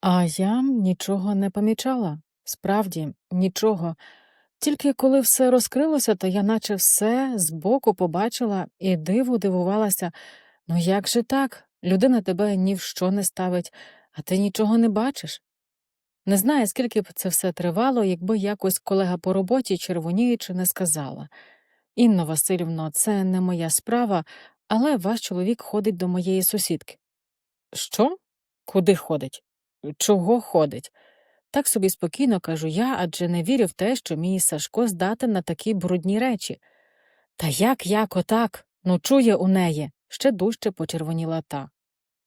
А я нічого не помічала. Справді, нічого. Тільки коли все розкрилося, то я наче все збоку побачила і диву дивувалася. Ну як же так? Людина тебе ні в що не ставить, а ти нічого не бачиш. Не знаю, скільки б це все тривало, якби якось колега по роботі червоніючи не сказала. Інно Васильівно, це не моя справа, але ваш чоловік ходить до моєї сусідки. Що? Куди ходить? Чого ходить? Так собі спокійно кажу я, адже не вірю в те, що мій Сашко здатен на такі брудні речі. Та як, як, отак? Ну, чує у неї, ще дужче почервоніла та.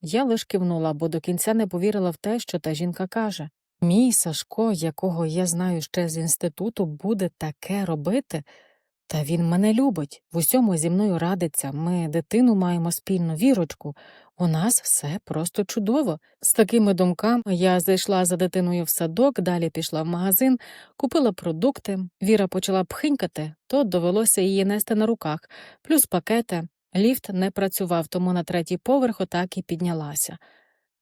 Я лиш кивнула, бо до кінця не повірила в те, що та жінка каже. Мій Сашко, якого я знаю ще з інституту, буде таке робити. Та він мене любить, в усьому зі мною радиться. Ми дитину маємо спільну вірочку. У нас все просто чудово. З такими думками я зайшла за дитиною в садок, далі пішла в магазин, купила продукти. Віра почала пхинькати, то довелося її нести на руках, плюс пакети. Ліфт не працював, тому на третій поверх отак і піднялася.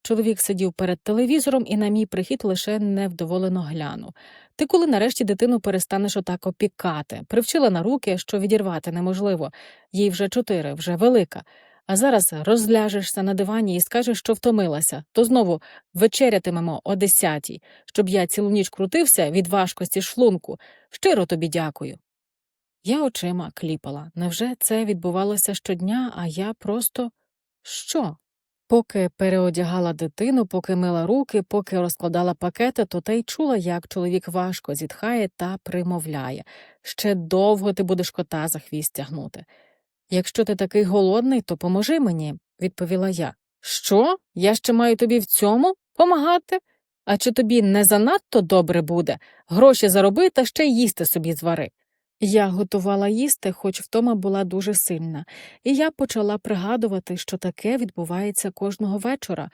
Чоловік сидів перед телевізором і на мій прихід лише невдоволено глянув. Ти коли нарешті дитину перестанеш отак опікати, привчила на руки, що відірвати неможливо, їй вже чотири, вже велика. А зараз розляжешся на дивані і скажеш, що втомилася, то знову вечерятимемо о десятій, щоб я цілу ніч крутився від важкості шлунку. Щиро тобі дякую. Я очима кліпала. Невже це відбувалося щодня, а я просто що? Поки переодягала дитину, поки мила руки, поки розкладала пакети, то та й чула, як чоловік важко зітхає та примовляє ще довго ти будеш кота за хвіст тягнути. Якщо ти такий голодний, то поможи мені, відповіла я. Що? Я ще маю тобі в цьому помагати? А чи тобі не занадто добре буде гроші зароби та ще їсти собі звари? Я готувала їсти, хоч втома була дуже сильна, і я почала пригадувати, що таке відбувається кожного вечора.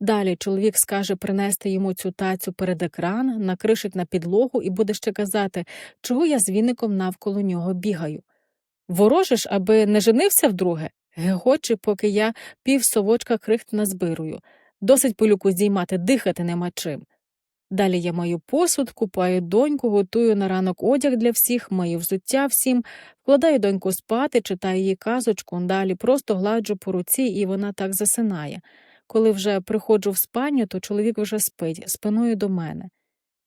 Далі чоловік скаже принести йому цю тацю перед екран, накришить на підлогу і буде ще казати, чого я з віником навколо нього бігаю. Ворожиш, аби не женився вдруге? Гегоче, поки я пів совочка крихт назбирую. Досить пилюку здіймати, дихати нема чим. Далі я маю посуд, купаю доньку, готую на ранок одяг для всіх, маю взуття всім, вкладаю доньку спати, читаю їй казочку, далі просто гладжу по руці, і вона так засинає. Коли вже приходжу в спальню, то чоловік вже спить, спиною до мене.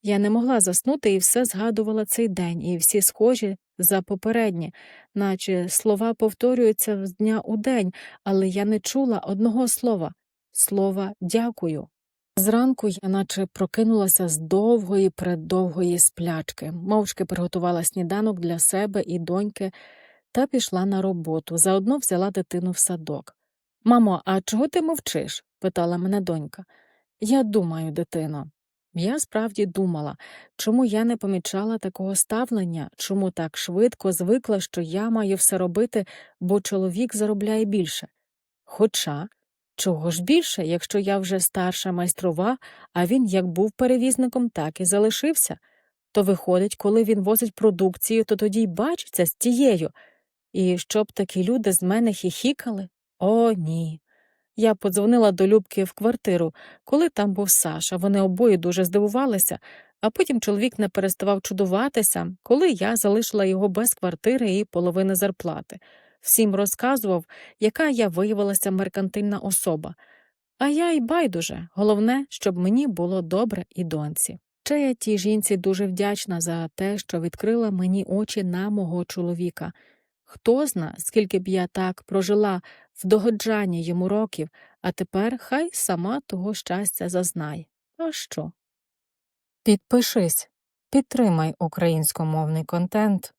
Я не могла заснути і все згадувала цей день, і всі схожі за попередні, наче слова повторюються з дня у день, але я не чула одного слова слова дякую. Зранку я наче прокинулася з довгої предовгої сплячки, мовчки приготувала сніданок для себе і доньки та пішла на роботу, заодно взяла дитину в садок. Мамо, а чого ти мовчиш? питала мене донька. Я думаю, дитино. Я справді думала, чому я не помічала такого ставлення, чому так швидко звикла, що я маю все робити, бо чоловік заробляє більше. Хоча. Чого ж більше, якщо я вже старша майстрова, а він як був перевізником, так і залишився. То виходить, коли він возить продукцію, то тоді й бачиться з тією. І щоб такі люди з мене хіхікали? О, ні. Я подзвонила до Любки в квартиру, коли там був Саша. Вони обоє дуже здивувалися, а потім чоловік не переставав чудуватися, коли я залишила його без квартири і половини зарплати всім розказував, яка я виявилася меркантильна особа. А я й байдуже, головне, щоб мені було добре і доньці. Ще я тій жінці дуже вдячна за те, що відкрила мені очі на мого чоловіка. Хто зна, скільки б я так прожила в догоджанні йому років, а тепер хай сама того щастя зазнає. А що? Підпишись, підтримай українськомовний контент.